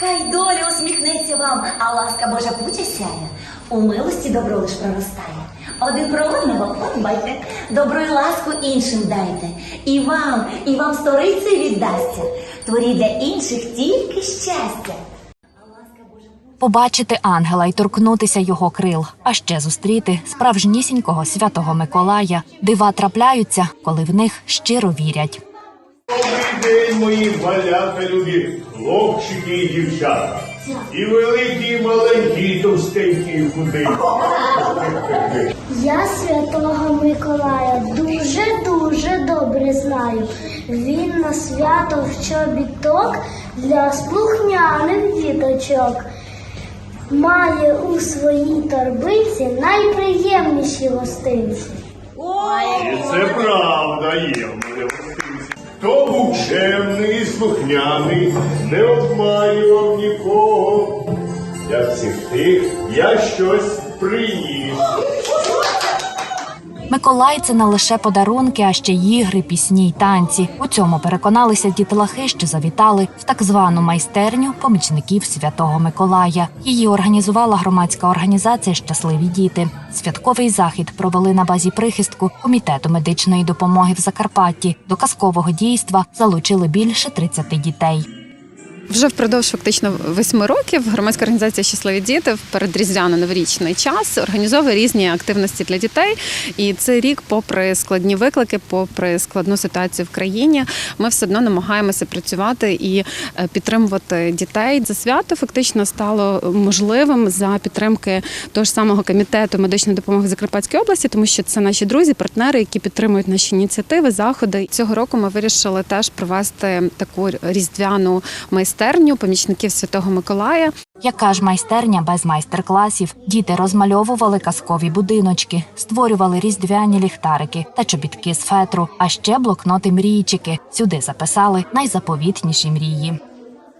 Хай доля усміхнеться вам, а ласка Божа пуча сяє. У милості добро лиш проростає. Один про одного подбайте, добро й ласку іншим дайте. І вам, і вам сторицею віддасться. Творіть для інших тільки щастя. Побачити ангела й торкнутися його крил, а ще зустріти справжнісінького святого Миколая. Дива трапляються, коли в них щиро вірять. Добрий день, мої малята любі, хлопчики і дівчата. І великі, і маленькі, і товстенькі, і худі. Я святого Миколая дуже дуже добре знаю. Він на свято в чобіток для слухняних діточок. Має у своїй торбинці найприємніші гостинці. І це правда є в мене гостинці. Чемний слухняний, не обманював нікого. Для всіх тих я щось приніс. Миколай це не лише подарунки, а ще ігри, пісні й танці. У цьому переконалися дітлахи, що завітали в так звану майстерню помічників святого Миколая. Її організувала громадська організація Щасливі діти. Святковий захід провели на базі прихистку комітету медичної допомоги в Закарпатті. До казкового дійства залучили більше 30 дітей. Вже впродовж фактично восьми років громадська організація Щасливі діти в передріздвяно-новорічний час організовує різні активності для дітей. І цей рік, попри складні виклики, попри складну ситуацію в країні, ми все одно намагаємося працювати і е, підтримувати дітей. Це свято фактично стало можливим за підтримки того ж самого комітету медичної допомоги Закарпатської області, тому що це наші друзі, партнери, які підтримують наші ініціативи, заходи. Цього року ми вирішили теж провести таку різдвяну майстерню помічників Святого Миколая. Яка ж майстерня без майстер-класів? Діти розмальовували казкові будиночки, створювали різдвяні ліхтарики та чобітки з фетру, а ще блокноти мрійчики. Сюди записали найзаповітніші мрії.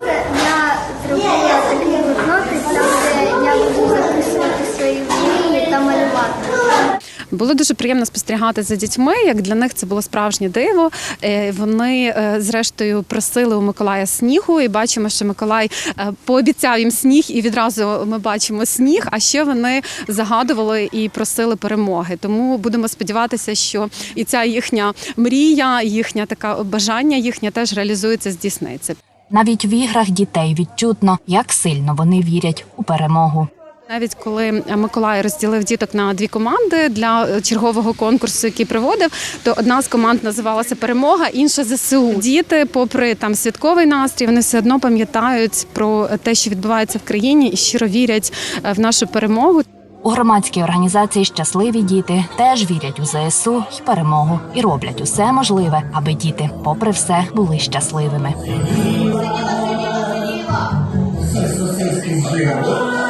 Я зробила такий блокнотик, там де я буду записувати свої мрії та малювати. Було дуже приємно спостерігати за дітьми, як для них це було справжнє диво. Е, Вони, е, зрештою, просили у Миколая снігу, і бачимо, що Миколай е, пообіцяв їм сніг, і відразу ми бачимо сніг. А ще вони загадували і просили перемоги. Тому будемо сподіватися, що і ця їхня мрія, їхня така бажання їхнє теж реалізується, здійсниться. Навіть в іграх дітей відчутно, як сильно вони вірять у перемогу. Навіть коли Миколай розділив діток на дві команди для чергового конкурсу, який проводив, то одна з команд називалася Перемога, інша ЗСУ. Діти, попри там святковий настрій, вони все одно пам'ятають про те, що відбувається в країні, і щиро вірять е, в нашу перемогу. У громадській організації Щасливі діти теж вірять у ЗСУ й перемогу і роблять усе можливе, аби діти, попри все, були щасливими.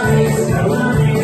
Christ alone.